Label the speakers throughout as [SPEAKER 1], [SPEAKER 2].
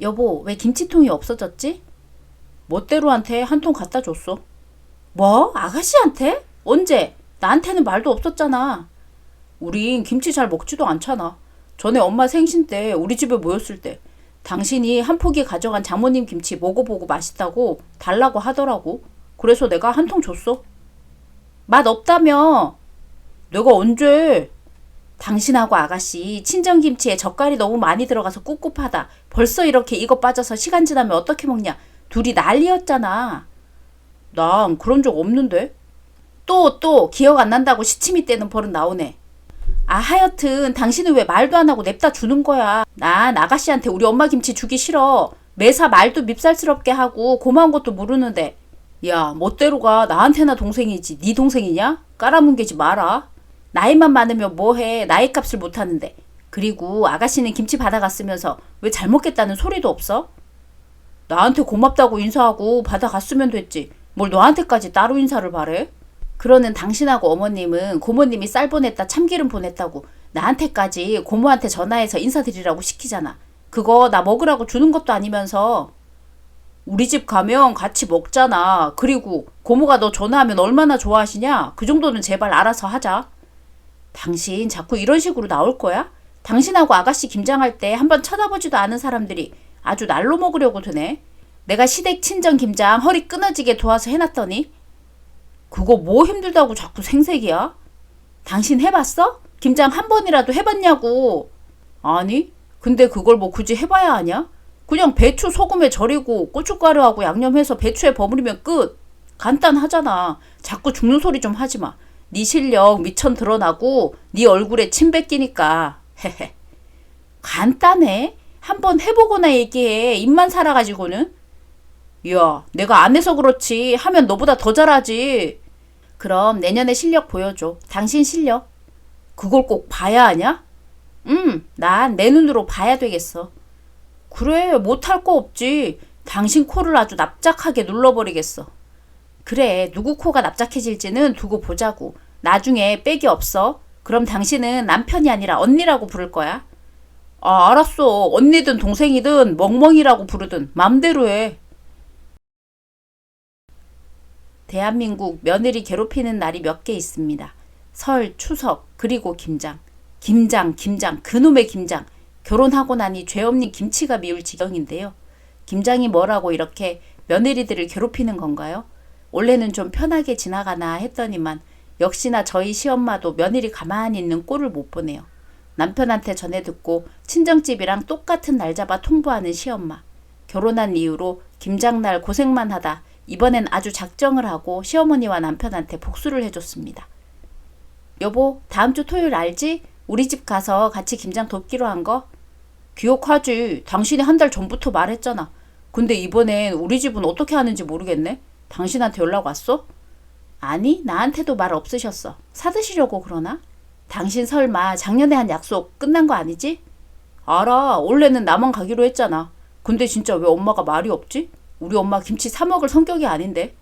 [SPEAKER 1] 여보, 왜 김치통이 없어졌지? 멋대로한테 한 통 갖다 줬어. 뭐? 아가씨한테? 언제? 나한테는 말도 없었잖아. 우린 김치 잘 먹지도 않잖아. 전에 엄마 생신 때 우리 집에 모였을 때 당신이 한 포기 가져간 장모님 김치 먹어보고 맛있다고 달라고 하더라고. 그래서 내가 한 통 줬어. 맛 없다며. 내가 언제? 당신하고 아가씨 친정김치에 젓갈이 너무 많이 들어가서 꿉꿉하다. 벌써 이렇게 이거 빠져서 시간 지나면 어떻게 먹냐. 둘이 난리였잖아. 난 그런 적 없는데. 또, 또, 기억 안 난다고 시치미 떼는 버릇 나오네. 아, 하여튼, 당신은 왜 말도 안 하고 냅다 주는 거야. 난 아가씨한테 우리 엄마 김치 주기 싫어. 매사 말도 밉살스럽게 하고 고마운 것도 모르는데. 야, 멋대로 가 나한테나 동생이지. 네 동생이냐? 깔아뭉개지 마라. 나이만 많으면 뭐해. 나이 값을 못하는데. 그리고 아가씨는 김치 받아갔으면서 왜 잘 먹겠다는 소리도 없어? 나한테 고맙다고 인사하고 받아갔으면 됐지. 뭘 너한테까지 따로 인사를 바래? 그러는 당신하고 어머님은 고모님이 쌀 보냈다 참기름 보냈다고 나한테까지 고모한테 전화해서 인사드리라고 시키잖아. 그거 나 먹으라고 주는 것도 아니면서 우리 집 가면 같이 먹잖아. 그리고 고모가 너 전화하면 얼마나 좋아하시냐? 그 정도는 제발 알아서 하자. 당신 자꾸 이런 식으로 나올 거야? 당신하고 아가씨 김장할 때 한번 쳐다보지도 않은 사람들이 아주 날로 먹으려고 드네. 내가 시댁 친정 김장 허리 끊어지게 도와서 해놨더니 그거 뭐 힘들다고 자꾸 생색이야? 당신 해봤어? 김장 한 번이라도 해봤냐고. 아니, 근데 그걸 뭐 굳이 해봐야 하냐? 그냥 배추 소금에 절이고 고춧가루하고 양념해서 배추에 버무리면 끝. 간단하잖아. 자꾸 죽는 소리 좀 하지 마. 네 실력 미천 드러나고 네 얼굴에 침 뱉기니까. 헤헤. 간단해. 한번 해보거나 얘기해. 입만 살아가지고는. 야, 내가 안 해서 그렇지. 하면 너보다 더 잘하지. 그럼 내년에 실력 보여줘. 당신 실력. 그걸 꼭 봐야 하냐? 응, 난내 눈으로 봐야 되겠어. 그래, 못할 거 없지. 당신 코를 아주 납작하게 눌러버리겠어. 그래, 누구 코가 납작해질지는 두고 보자고. 나중에 빽이 없어. 그럼 당신은 남편이 아니라 언니라고 부를 거야. 아, 알았어. 언니든 동생이든 멍멍이라고 부르든 맘대로 해. 대한민국 며느리 괴롭히는 날이 몇 개 있습니다. 설, 추석, 그리고 김장. 김장, 김장, 그놈의 김장. 결혼하고 나니 죄 없는 김치가 미울 지경인데요. 김장이 뭐라고 이렇게 며느리들을 괴롭히는 건가요? 원래는 좀 편하게 지나가나 했더니만 역시나 저희 시엄마도 며느리 가만히 있는 꼴을 못 보네요. 남편한테 전해 듣고 친정집이랑 똑같은 날 잡아 통보하는 시엄마. 결혼한 이후로 김장날 고생만 하다 이번엔 아주 작정을 하고 시어머니와 남편한테 복수를 해줬습니다. 여보, 다음 주 토요일 알지? 우리 집 가서 같이 김장 돕기로 한 거? 기억하지. 당신이 한 달 전부터 말했잖아. 근데 이번엔 우리 집은 어떻게 하는지 모르겠네. 당신한테 연락 왔어? 아니, 나한테도 말 없으셨어. 사드시려고 그러나? 당신 설마 작년에 한 약속 끝난 거 아니지? 알아. 원래는 나만 가기로 했잖아. 근데 진짜 왜 엄마가 말이 없지? 우리 엄마 김치 사 먹을 성격이 아닌데.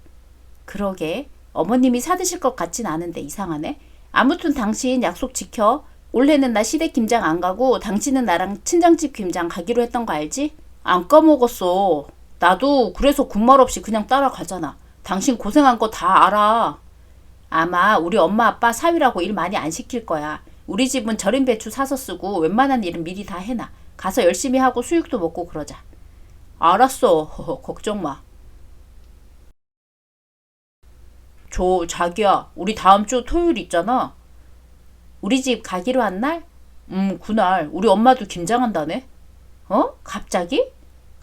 [SPEAKER 1] 그러게. 어머님이 사드실 것 같진 않은데 이상하네. 아무튼 당신 약속 지켜. 올해는 나 시댁 김장 안 가고 당신은 나랑 친정집 김장 가기로 했던 거 알지? 안 까먹었어. 나도 그래서 군말 없이 그냥 따라가잖아. 당신 고생한 거 다 알아. 아마 우리 엄마 아빠 사위라고 일 많이 안 시킬 거야. 우리 집은 절임 배추 사서 쓰고 웬만한 일은 미리 다 해놔. 가서 열심히 하고 수육도 먹고 그러자. 알았어. 허허, 걱정 마. 저 자기야, 우리 다음 주 토요일 있잖아. 우리 집 가기로 한 날? 음, 그날 우리 엄마도 김장한다네. 어? 갑자기?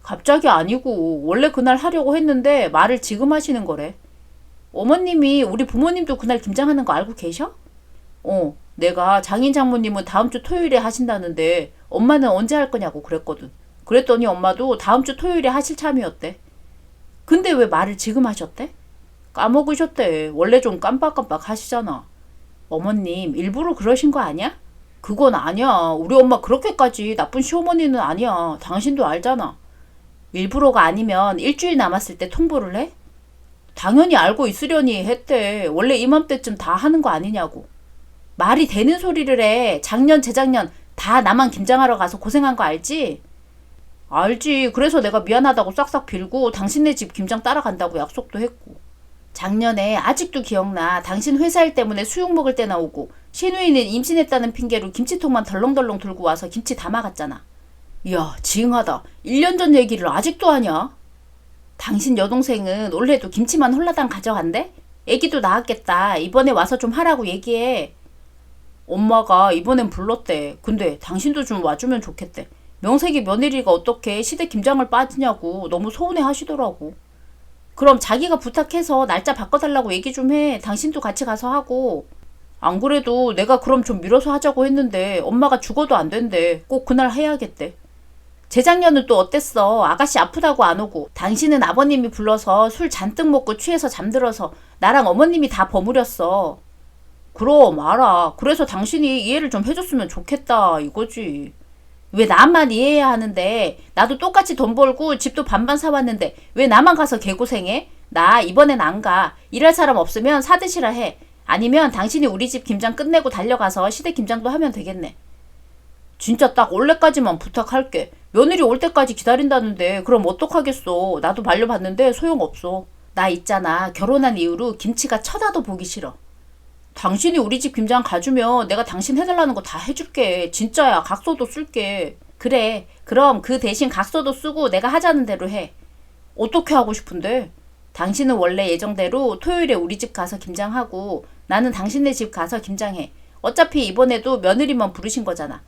[SPEAKER 1] 갑자기 아니고 원래 그날 하려고 했는데 말을 지금 하시는 거래. 어머님이 우리 부모님도 그날 김장하는 거 알고 계셔? 어, 내가 장인 장모님은 다음 주 토요일에 하신다는데 엄마는 언제 할 거냐고 그랬거든. 그랬더니 엄마도 다음 주 토요일에 하실 참이었대. 근데 왜 말을 지금 하셨대? 까먹으셨대. 원래 좀 깜빡깜빡 하시잖아. 어머님, 일부러 그러신 거 아니야? 그건 아니야. 우리 엄마 그렇게까지 나쁜 시어머니는 아니야. 당신도 알잖아. 일부러가 아니면 일주일 남았을 때 통보를 해? 당연히 알고 있으려니 했대. 원래 이맘때쯤 다 하는 거 아니냐고. 말이 되는 소리를 해. 작년, 재작년 다 나만 김장하러 가서 고생한 거 알지? 알지. 그래서 내가 미안하다고 싹싹 빌고 당신네 집 김장 따라간다고 약속도 했고. 작년에 아직도 기억나. 당신 회사 일 때문에 수육 먹을 때 나 오고 신우이는 임신했다는 핑계로 김치통만 덜렁덜렁 들고 와서 김치 담아갔잖아. 이야, 징하다. 1년 전 얘기를 아직도 하냐? 당신 여동생은 올해도 김치만 홀라당 가져간대? 애기도 낳았겠다. 이번에 와서 좀 하라고 얘기해. 엄마가 이번엔 불렀대. 근데 당신도 좀 와주면 좋겠대. 명색이 며느리가 어떻게 시댁 김장을 빠지냐고 너무 서운해 하시더라고. 그럼 자기가 부탁해서 날짜 바꿔달라고 얘기 좀 해. 당신도 같이 가서 하고. 안 그래도 내가 그럼 좀 미뤄서 하자고 했는데 엄마가 죽어도 안 된대. 꼭 그날 해야겠대. 재작년은 또 어땠어? 아가씨 아프다고 안 오고 당신은 아버님이 불러서 술 잔뜩 먹고 취해서 잠들어서 나랑 어머님이 다 버무렸어. 그럼 알아. 그래서 당신이 이해를 좀 해줬으면 좋겠다 이거지. 왜 나만 이해해야 하는데 나도 똑같이 돈 벌고 집도 반반 사왔는데 왜 나만 가서 개고생해? 나 이번엔 안 가. 일할 사람 없으면 사드시라 해. 아니면 당신이 우리 집 김장 끝내고 달려가서 시댁 김장도 하면 되겠네. 진짜 딱 올해까지만 부탁할게. 며느리 올 때까지 기다린다는데 그럼 어떡하겠어. 나도 말려봤는데 소용없어. 나 있잖아. 결혼한 이후로 김치가 쳐다도 보기 싫어. 당신이 우리 집 김장 가주면 내가 당신 해달라는 거 다 해줄게. 진짜야. 각서도 쓸게. 그래. 그럼 그 대신 각서도 쓰고 내가 하자는 대로 해. 어떻게 하고 싶은데? 당신은 원래 예정대로 토요일에 우리 집 가서 김장하고 나는 당신네 집 가서 김장해. 어차피 이번에도 며느리만 부르신 거잖아.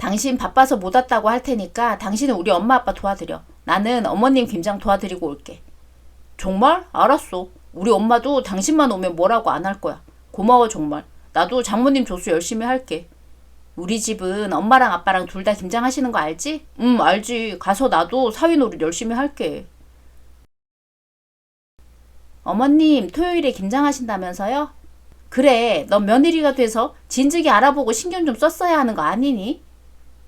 [SPEAKER 1] 당신 바빠서 못 왔다고 할 테니까 당신은 우리 엄마 아빠 도와드려. 나는 어머님 김장 도와드리고 올게. 정말? 알았어. 우리 엄마도 당신만 오면 뭐라고 안 할 거야. 고마워 정말. 나도 장모님 조수 열심히 할게. 우리 집은 엄마랑 아빠랑 둘 다 김장하시는 거 알지? 응 알지. 가서 나도 사위 노릇 열심히 할게. 어머님 토요일에 김장하신다면서요? 그래 넌 며느리가 돼서 진즉에 알아보고 신경 좀 썼어야 하는 거 아니니?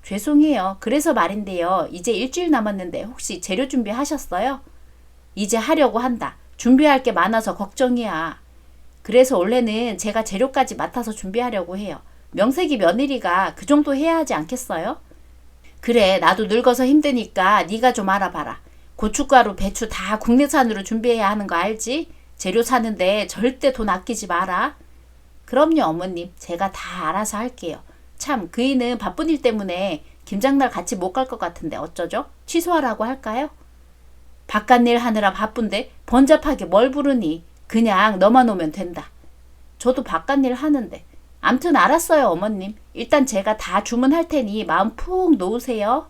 [SPEAKER 1] 죄송해요. 그래서 말인데요. 이제 일주일 남았는데 혹시 재료 준비하셨어요? 이제 하려고 한다. 준비할 게 많아서 걱정이야. 그래서 원래는 제가 재료까지 맡아서 준비하려고 해요. 명색이 며느리가 그 정도 해야 하지 않겠어요? 그래, 나도 늙어서 힘드니까 네가 좀 알아봐라. 고춧가루, 배추 다 국내산으로 준비해야 하는 거 알지? 재료 사는데 절대 돈 아끼지 마라. 그럼요, 어머님. 제가 다 알아서 할게요. 참, 그이는 바쁜 일 때문에 김장날 같이 못 갈 것 같은데 어쩌죠? 취소하라고 할까요? 바깥일 하느라 바쁜데 번잡하게 뭘 부르니? 그냥 너만 오면 된다. 저도 바깥일 하는데. 암튼 알았어요, 어머님. 일단 제가 다 주문할 테니 마음 푹 놓으세요.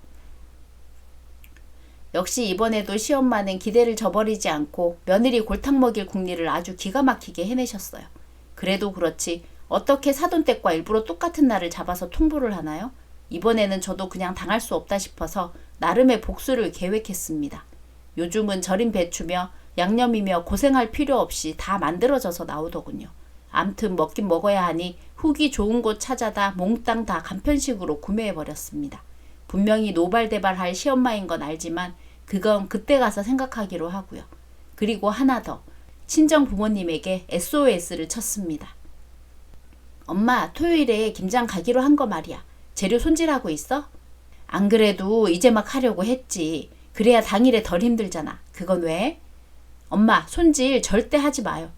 [SPEAKER 1] 역시 이번에도 시엄마는 기대를 저버리지 않고 며느리 골탕 먹일 국리를 아주 기가 막히게 해내셨어요. 그래도 그렇지 어떻게 사돈댁과 일부러 똑같은 날을 잡아서 통보를 하나요? 이번에는 저도 그냥 당할 수 없다 싶어서 나름의 복수를 계획했습니다. 요즘은 절인 배추며 양념이며 고생할 필요 없이 다 만들어져서 나오더군요. 암튼 먹긴 먹어야 하니 후기 좋은 곳 찾아다 몽땅 다 간편식으로 구매해버렸습니다. 분명히 노발대발할 시엄마인 건 알지만 그건 그때 가서 생각하기로 하고요. 그리고 하나 더. 친정 부모님에게 SOS를 쳤습니다. 엄마, 토요일에 김장 가기로 한 거 말이야. 재료 손질하고 있어? 안 그래도 이제 막 하려고 했지. 그래야 당일에 덜 힘들잖아. 그건 왜? 엄마, 손질 절대 하지 마요.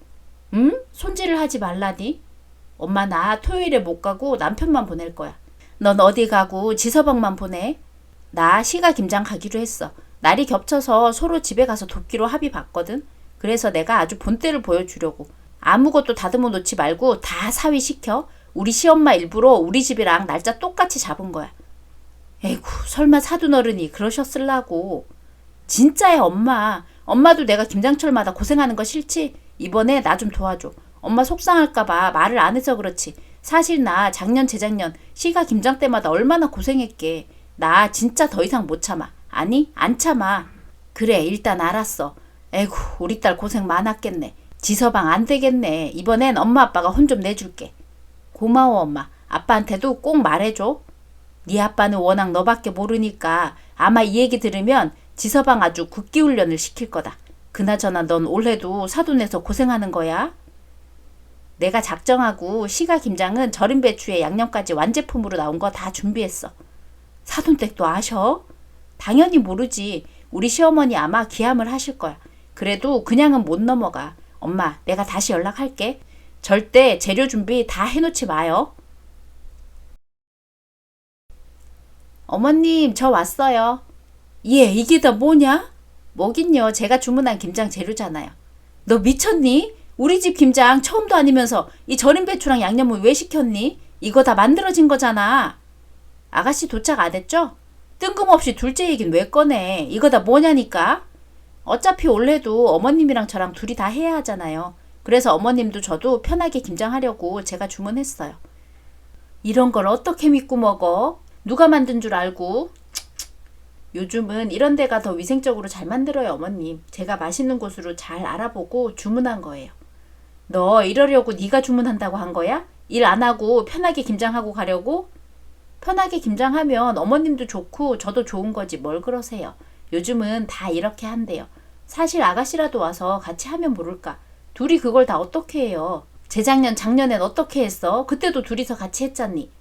[SPEAKER 1] 응? 손질을 하지 말라니? 엄마, 나 토요일에 못 가고 남편만 보낼 거야. 넌 어디 가고 지서방만 보내? 나 시가 김장 가기로 했어. 날이 겹쳐서 서로 집에 가서 돕기로 합의 봤거든. 그래서 내가 아주 본때를 보여주려고. 아무것도 다듬어 놓지 말고 다 사위 시켜. 우리 시엄마 일부러 우리 집이랑 날짜 똑같이 잡은 거야. 에이구, 설마 사돈 어른이 그러셨을라고. 진짜야, 엄마. 엄마도 내가 김장철마다 고생하는 거 싫지? 이번에 나 좀 도와줘. 엄마 속상할까봐 말을 안 해서 그렇지. 사실 나 작년, 재작년 시가 김장 때마다 얼마나 고생했게. 나 진짜 더 이상 못 참아. 아니, 안 참아. 그래, 일단 알았어. 에구, 우리 딸 고생 많았겠네. 지서방 안 되겠네. 이번엔 엄마 아빠가 혼 좀 내줄게. 고마워, 엄마. 아빠한테도 꼭 말해줘. 네 아빠는 워낙 너밖에 모르니까 아마 이 얘기 들으면 지서방 아주 국기 훈련을 시킬 거다. 그나저나 넌 올해도 사돈에서 고생하는 거야. 내가 작정하고 시가 김장은 절임 배추에 양념까지 완제품으로 나온 거 다 준비했어. 사돈댁도 아셔? 당연히 모르지. 우리 시어머니 아마 기함을 하실 거야. 그래도 그냥은 못 넘어가. 엄마, 내가 다시 연락할게. 절대 재료 준비 다 해놓지 마요. 어머님, 저 왔어요. 예, 이게 다 뭐냐? 뭐긴요. 제가 주문한 김장 재료잖아요. 너 미쳤니? 우리 집 김장 처음도 아니면서 이 절임 배추랑 양념을 왜 시켰니? 이거 다 만들어진 거잖아. 아가씨 도착 안 했죠? 뜬금없이 둘째 얘긴 왜 꺼내? 이거 다 뭐냐니까? 어차피 원래도 어머님이랑 저랑 둘이 다 해야 하잖아요. 그래서 어머님도 저도 편하게 김장하려고 제가 주문했어요. 이런 걸 어떻게 믿고 먹어? 누가 만든 줄 알고? 요즘은 이런 데가 더 위생적으로 잘 만들어요, 어머님. 제가 맛있는 곳으로 잘 알아보고 주문한 거예요. 너 이러려고 네가 주문한다고 한 거야? 일 안 하고 편하게 김장하고 가려고? 편하게 김장하면 어머님도 좋고 저도 좋은 거지 뭘 그러세요. 요즘은 다 이렇게 한대요. 사실 아가씨라도 와서 같이 하면 모를까. 둘이 그걸 다 어떻게 해요. 재작년 작년엔 어떻게 했어? 그때도 둘이서 같이 했잖니.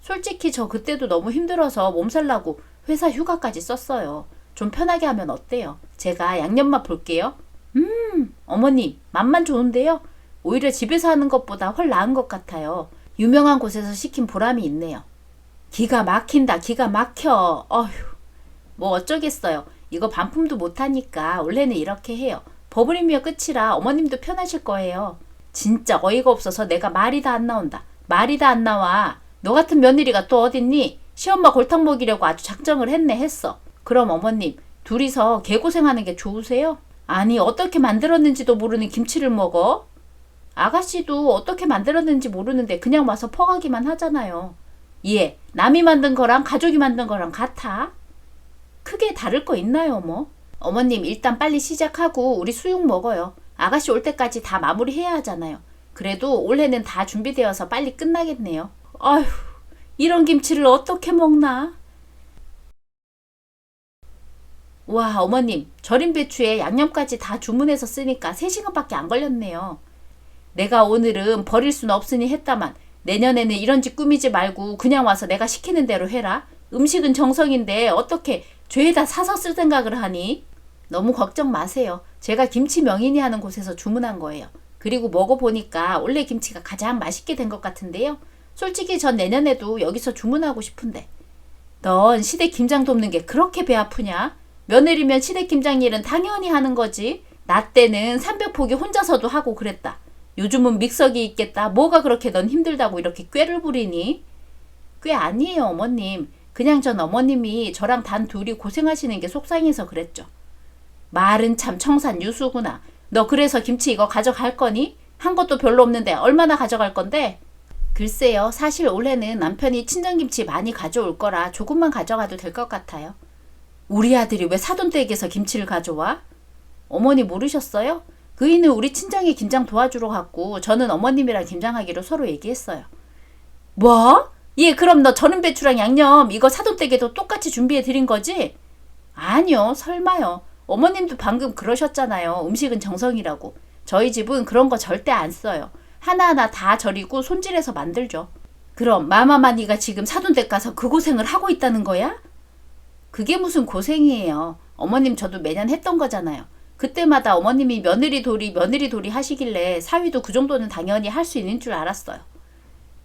[SPEAKER 1] 솔직히 저 그때도 너무 힘들어서 몸살나고 회사 휴가까지 썼어요. 좀 편하게 하면 어때요? 제가 양념맛 볼게요. 음, 어머님, 맛만 좋은데요? 오히려 집에서 하는 것보다 훨 나은 것 같아요. 유명한 곳에서 시킨 보람이 있네요. 기가 막힌다, 기가 막혀. 어휴, 뭐 어쩌겠어요. 이거 반품도 못하니까 원래는 이렇게 해요. 버블이며 끝이라 어머님도 편하실 거예요. 진짜 어이가 없어서 내가 말이 다 안 나온다. 말이 다 안 나와. 너 같은 며느리가 또 어딨니? 시엄마 골탕 먹이려고 아주 작정을 했네 했어. 그럼 어머님, 둘이서 개고생하는 게 좋으세요? 아니, 어떻게 만들었는지도 모르는 김치를 먹어? 아가씨도 어떻게 만들었는지 모르는데 그냥 와서 퍼가기만 하잖아요. 예, 남이 만든 거랑 가족이 만든 거랑 같아? 크게 다를 거 있나요, 뭐? 어머님, 일단 빨리 시작하고 우리 수육 먹어요. 아가씨 올 때까지 다 마무리해야 하잖아요. 그래도 올해는 다 준비되어서 빨리 끝나겠네요. 아휴, 이런 김치를 어떻게 먹나? 와, 어머님, 절임 배추에 양념까지 다 주문해서 쓰니까 3시간밖에 안 걸렸네요. 내가 오늘은 버릴 순 없으니 했다만 내년에는 이런 짓 꾸미지 말고 그냥 와서 내가 시키는 대로 해라. 음식은 정성인데 어떻게 죄에다 사서 쓸 생각을 하니? 너무 걱정 마세요. 제가 김치 명인이 하는 곳에서 주문한 거예요. 그리고 먹어보니까 원래 김치가 가장 맛있게 된 것 같은데요. 솔직히 전 내년에도 여기서 주문하고 싶은데. 넌 시댁 김장 돕는 게 그렇게 배 아프냐? 며느리면 시댁 김장 일은 당연히 하는 거지. 나 때는 삼백포기 혼자서도 하고 그랬다. 요즘은 믹서기 있겠다. 뭐가 그렇게 넌 힘들다고 이렇게 꾀를 부리니? 꽤 아니에요, 어머님. 그냥 전 어머님이 저랑 단 둘이 고생하시는 게 속상해서 그랬죠. 말은 참 청산 유수구나. 너 그래서 김치 이거 가져갈 거니? 한 것도 별로 없는데 얼마나 가져갈 건데? 글쎄요, 사실 올해는 남편이 친정김치 많이 가져올 거라 조금만 가져가도 될 것 같아요. 우리 아들이 왜 사돈 댁에서 김치를 가져와? 어머니 모르셨어요? 그이는 우리 친정이 김장 도와주러 갔고 저는 어머님이랑 김장하기로 서로 얘기했어요. 뭐? 예, 그럼 너 절임 배추랑 양념 이거 사돈댁에도 똑같이 준비해 드린 거지? 아니요, 설마요. 어머님도 방금 그러셨잖아요. 음식은 정성이라고. 저희 집은 그런 거 절대 안 써요. 하나하나 다 절이고 손질해서 만들죠. 그럼 마마마니가 지금 사돈댁 가서 그 고생을 하고 있다는 거야? 그게 무슨 고생이에요. 어머님 저도 매년 했던 거잖아요. 그때마다 어머님이 며느리 돌이 며느리 돌이 하시길래 사위도 그 정도는 당연히 할 수 있는 줄 알았어요.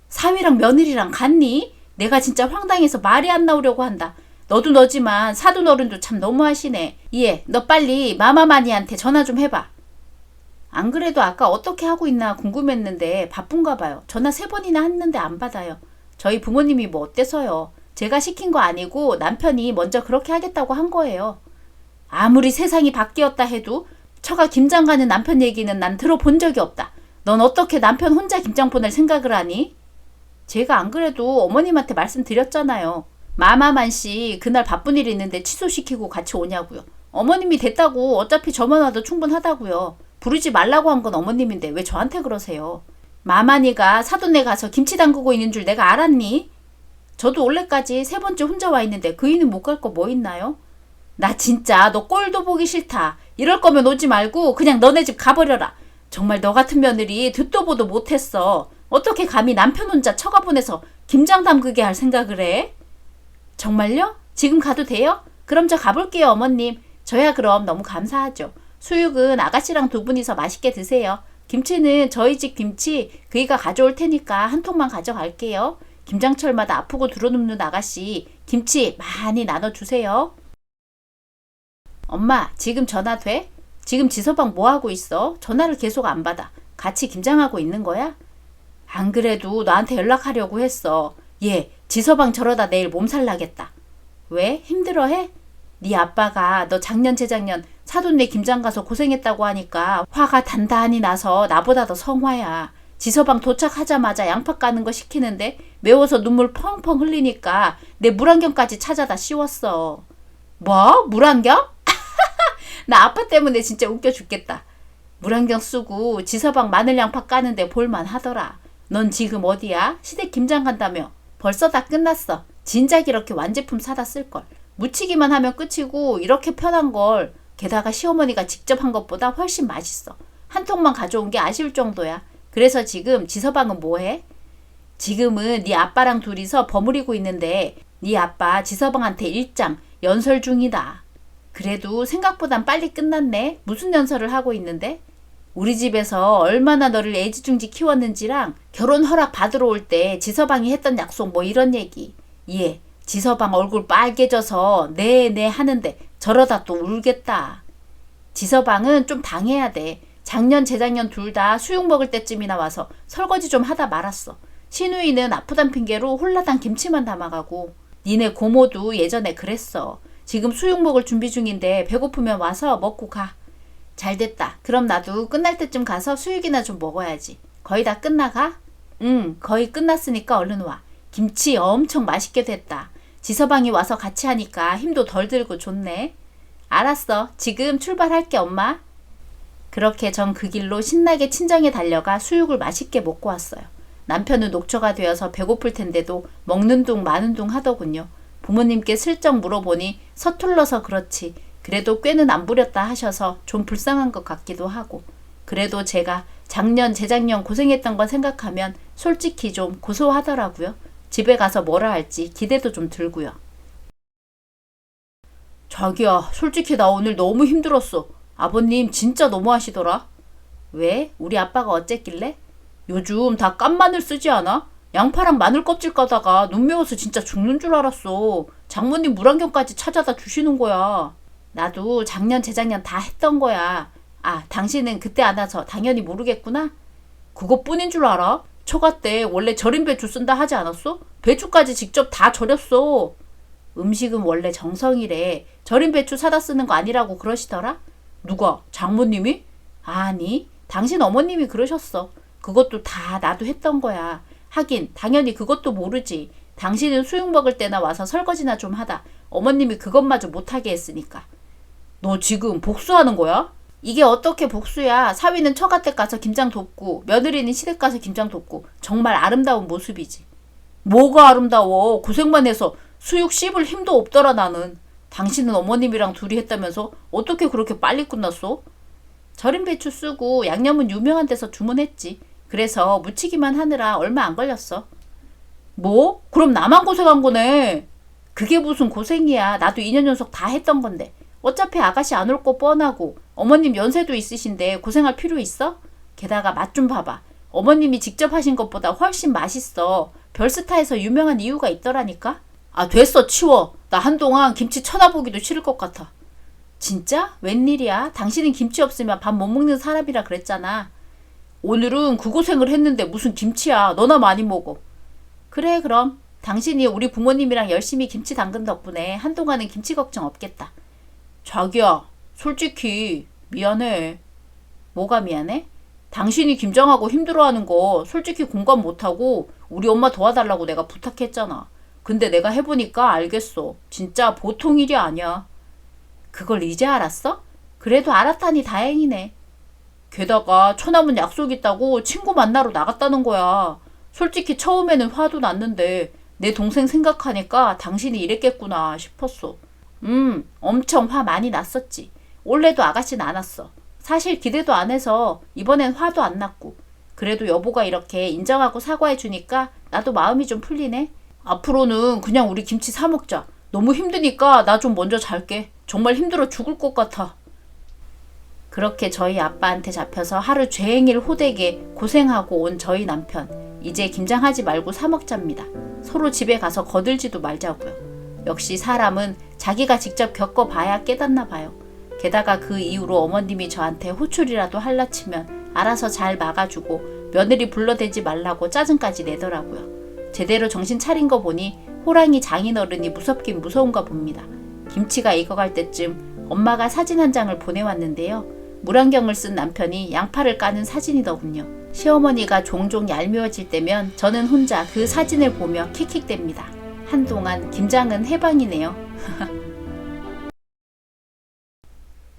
[SPEAKER 1] 사위랑 며느리랑 같니? 내가 진짜 황당해서 말이 안 나오려고 한다. 너도 너지만 사돈 어른도 참 너무하시네. 예, 너 빨리 마마마니한테 전화 좀 해봐. 안 그래도 아까 어떻게 하고 있나 궁금했는데 바쁜가 봐요. 전화 세 번이나 했는데 안 받아요. 저희 부모님이 뭐 어때서요. 제가 시킨 거 아니고 남편이 먼저 그렇게 하겠다고 한 거예요. 아무리 세상이 바뀌었다 해도 처가 김장 가는 남편 얘기는 난 들어본 적이 없다. 넌 어떻게 남편 혼자 김장 보낼 생각을 하니? 제가 안 그래도 어머님한테 말씀드렸잖아요. 마마만 씨 그날 바쁜 일 있는데 취소시키고 같이 오냐고요. 어머님이 됐다고 어차피 저만 와도 충분하다고요. 부르지 말라고 한 건 어머님인데 왜 저한테 그러세요? 마마니가 사돈네 가서 김치 담그고 있는 줄 내가 알았니? 저도 올해까지 세 번째 혼자 와 있는데 그이는 못 갈 거 뭐 있나요? 나 진짜 너 꼴도 보기 싫다. 이럴 거면 오지 말고 그냥 너네 집 가버려라. 정말 너 같은 며느리 듣도 보도 못했어. 어떻게 감히 남편 혼자 처가 보내서 김장 담그게 할 생각을 해? 정말요? 지금 가도 돼요? 그럼 저 가볼게요, 어머님. 저야 그럼 너무 감사하죠. 수육은 아가씨랑 두 분이서 맛있게 드세요. 김치는 저희 집 김치 그이가 가져올 테니까 한 통만 가져갈게요. 김장철마다 아프고 들어눕는 아가씨 김치 많이 나눠주세요. 엄마, 지금 전화 돼? 지금 지서방 뭐 하고 있어? 전화를 계속 안 받아. 같이 김장하고 있는 거야? 안 그래도 너한테 연락하려고 했어. 얘, 지서방 저러다 내일 몸살 나겠다. 왜? 힘들어해? 네 아빠가 너 작년 재작년 사돈네 김장 가서 고생했다고 하니까 화가 단단히 나서 나보다 더 성화야. 지서방 도착하자마자 양파 까는 거 시키는데 매워서 눈물 펑펑 흘리니까 내 물안경까지 찾아다 씌웠어. 뭐? 물안경? 나 아빠 때문에 진짜 웃겨 죽겠다. 물안경 쓰고 지서방 마늘 양파 까는데 볼만 하더라. 넌 지금 어디야? 시댁 김장 간다며. 벌써 다 끝났어. 진작 이렇게 완제품 사다 쓸걸. 무치기만 하면 끝이고 이렇게 편한 걸 게다가 시어머니가 직접 한 것보다 훨씬 맛있어. 한 통만 가져온 게 아쉬울 정도야. 그래서 지금 지서방은 뭐해? 지금은 네 아빠랑 둘이서 버무리고 있는데 네 아빠 지서방한테 일장 연설 중이다. 그래도 생각보단 빨리 끝났네. 무슨 연설을 하고 있는데? 우리 집에서 얼마나 너를 애지중지 키웠는지랑 결혼 허락 받으러 올 때 지서방이 했던 약속 뭐 이런 얘기. 예, 지서방 얼굴 빨개져서 네네 하는데 저러다 또 울겠다. 지서방은 좀 당해야 돼. 작년 재작년 둘 다 수육 먹을 때쯤이나 와서 설거지 좀 하다 말았어. 신우이는 아프단 핑계로 홀라당 김치만 담아가고 니네 고모도 예전에 그랬어. 지금 수육 먹을 준비 중인데 배고프면 와서 먹고 가. 잘 됐다. 그럼 나도 끝날 때쯤 가서 수육이나 좀 먹어야지. 거의 다 끝나가? 응, 거의 끝났으니까 얼른 와. 김치 엄청 맛있게 됐다. 지서방이 와서 같이 하니까 힘도 덜 들고 좋네. 알았어. 지금 출발할게, 엄마. 그렇게 전 그 길로 신나게 친정에 달려가 수육을 맛있게 먹고 왔어요. 남편은 녹초가 되어서 배고플 텐데도 먹는 둥 마는 둥 하더군요. 부모님께 슬쩍 물어보니 서툴러서 그렇지. 그래도 꽤는 안 부렸다 하셔서 좀 불쌍한 것 같기도 하고. 그래도 제가 작년, 재작년 고생했던 건 생각하면 솔직히 좀 고소하더라고요. 집에 가서 뭐라 할지 기대도 좀 들고요. 자기야, 솔직히 나 오늘 너무 힘들었어. 아버님 진짜 너무하시더라. 왜? 우리 아빠가 어쨌길래? 요즘 다 깐 마늘 쓰지 않아? 양파랑 마늘 껍질 까다가 눈 매워서 진짜 죽는 줄 알았어. 장모님 물안경까지 찾아다 주시는 거야. 나도 작년, 재작년 다 했던 거야. 아, 당신은 그때 안 와서 당연히 모르겠구나? 그것뿐인 줄 알아? 처가 때 원래 절인 배추 쓴다 하지 않았어? 배추까지 직접 다 절였어. 음식은 원래 정성이래. 절인 배추 사다 쓰는 거 아니라고 그러시더라? 누가? 장모님이? 아니, 당신 어머님이 그러셨어. 그것도 다 나도 했던 거야. 하긴, 당연히 그것도 모르지. 당신은 수육 먹을 때나 와서 설거지나 좀 하다. 어머님이 그것마저 못하게 했으니까. 너 지금 복수하는 거야? 이게 어떻게 복수야? 사위는 처가댁 가서 김장 돕고 며느리는 시댁 가서 김장 돕고 정말 아름다운 모습이지. 뭐가 아름다워? 고생만 해서 수육 씹을 힘도 없더라 나는. 당신은 어머님이랑 둘이 했다면서 어떻게 그렇게 빨리 끝났어? 절인 배추 쓰고 양념은 유명한 데서 주문했지. 그래서 무치기만 하느라 얼마 안 걸렸어. 뭐? 그럼 나만 고생한 거네. 그게 무슨 고생이야. 나도 2년 연속 다 했던 건데. 어차피 아가씨 안 올 거 뻔하고 어머님 연세도 있으신데 고생할 필요 있어? 게다가 맛 좀 봐봐. 어머님이 직접 하신 것보다 훨씬 맛있어. 별스타에서 유명한 이유가 있더라니까. 아 됐어 치워. 나 한동안 김치 쳐다보기도 싫을 것 같아. 진짜? 웬일이야? 당신은 김치 없으면 밥 못 먹는 사람이라 그랬잖아. 오늘은 그 고생을 했는데 무슨 김치야. 너나 많이 먹어. 그래 그럼. 당신이 우리 부모님이랑 열심히 김치 담근 덕분에 한동안은 김치 걱정 없겠다. 자기야, 솔직히 미안해. 뭐가 미안해? 당신이 김장하고 힘들어하는 거 솔직히 공감 못하고 우리 엄마 도와달라고 내가 부탁했잖아. 근데 내가 해보니까 알겠어. 진짜 보통 일이 아니야. 그걸 이제 알았어? 그래도 알았다니 다행이네. 게다가 처남은 약속 있다고 친구 만나러 나갔다는 거야. 솔직히 처음에는 화도 났는데 내 동생 생각하니까 당신이 이랬겠구나 싶었어. 음, 엄청 화 많이 났었지. 원래도 아가씨는 안 왔어. 사실 기대도 안 해서 이번엔 화도 안 났고. 그래도 여보가 이렇게 인정하고 사과해 주니까 나도 마음이 좀 풀리네. 앞으로는 그냥 우리 김치 사 먹자. 너무 힘드니까 나 좀 먼저 잘게. 정말 힘들어 죽을 것 같아. 그렇게 저희 아빠한테 잡혀서 하루 종일 호되게 고생하고 온 저희 남편. 이제 김장하지 말고 사 먹자입니다. 서로 집에 가서 거들지도 말자고요. 역시 사람은 자기가 직접 겪어봐야 깨닫나 봐요. 게다가 그 이후로 어머님이 저한테 호출이라도 할라치면 알아서 잘 막아주고 며느리 불러대지 말라고 짜증까지 내더라고요. 제대로 정신 차린 거 보니 호랑이 장인어른이 무섭긴 무서운가 봅니다. 김치가 익어갈 때쯤 엄마가 사진 한 장을 보내왔는데요. 물안경을 쓴 남편이 양파를 까는 사진이더군요. 시어머니가 종종 얄미워질 때면 저는 혼자 그 사진을 보며 킥킥댑니다. 한동안 김장은 해방이네요.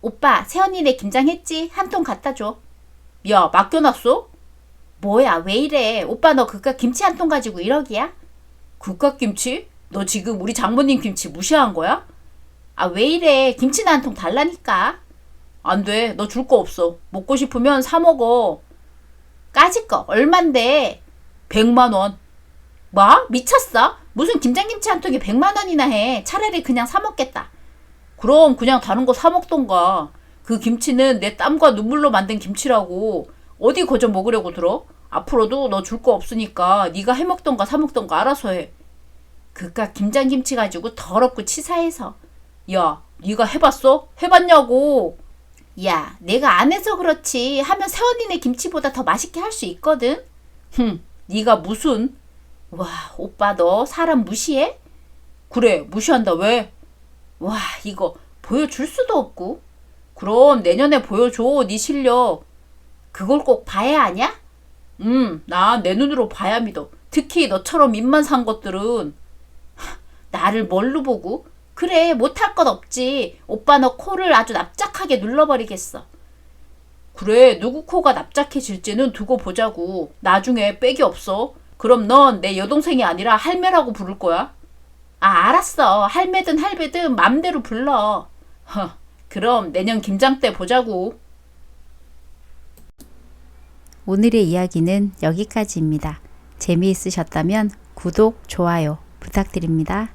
[SPEAKER 1] 오빠, 새언니네 김장했지? 한 통 갖다 줘. 야, 맡겨놨어? 뭐야, 왜 이래? 오빠 너 그깟 김치 한 통 가지고 1억이야? 그깟 김치? 너 지금 우리 장모님 김치 무시한 거야? 아, 왜 이래? 김치나 한 통 달라니까. 안 돼. 너 줄 거 없어. 먹고 싶으면 사 먹어. 까짓 거 얼만데? 100만 원. 뭐? 미쳤어? 무슨 김장김치 한 통에 100만 원이나 해. 차라리 그냥 사 먹겠다. 그럼 그냥 다른 거 사 먹던가. 그 김치는 내 땀과 눈물로 만든 김치라고. 어디 거저 먹으려고 들어? 앞으로도 너 줄 거 없으니까 네가 해 먹던가 사 먹던가 알아서 해. 그깟 김장김치 가지고 더럽고 치사해서. 야, 네가 해봤어? 해봤냐고. 야, 내가 안 해서 그렇지. 하면 새언니네 김치보다 더 맛있게 할 수 있거든. 흠, 네가 무슨? 와, 오빠 너 사람 무시해? 그래, 무시한다. 왜? 와, 이거 보여줄 수도 없고. 그럼 내년에 보여줘, 네 실력. 그걸 꼭 봐야 하냐? 음, 나 내 눈으로 봐야 믿어. 특히 너처럼 입만 산 것들은. 하, 나를 뭘로 보고? 그래, 못할 것 없지. 오빠 너 코를 아주 납작하게 눌러버리겠어. 그래, 누구 코가 납작해질지는 두고 보자고. 나중에 빽이 없어. 그럼 넌 내 여동생이 아니라 할매라고 부를 거야. 아, 알았어. 할매든 할배든 맘대로 불러. 허, 그럼 내년 김장 때 보자고.
[SPEAKER 2] 오늘의 이야기는 여기까지입니다. 재미있으셨다면 구독, 좋아요 부탁드립니다.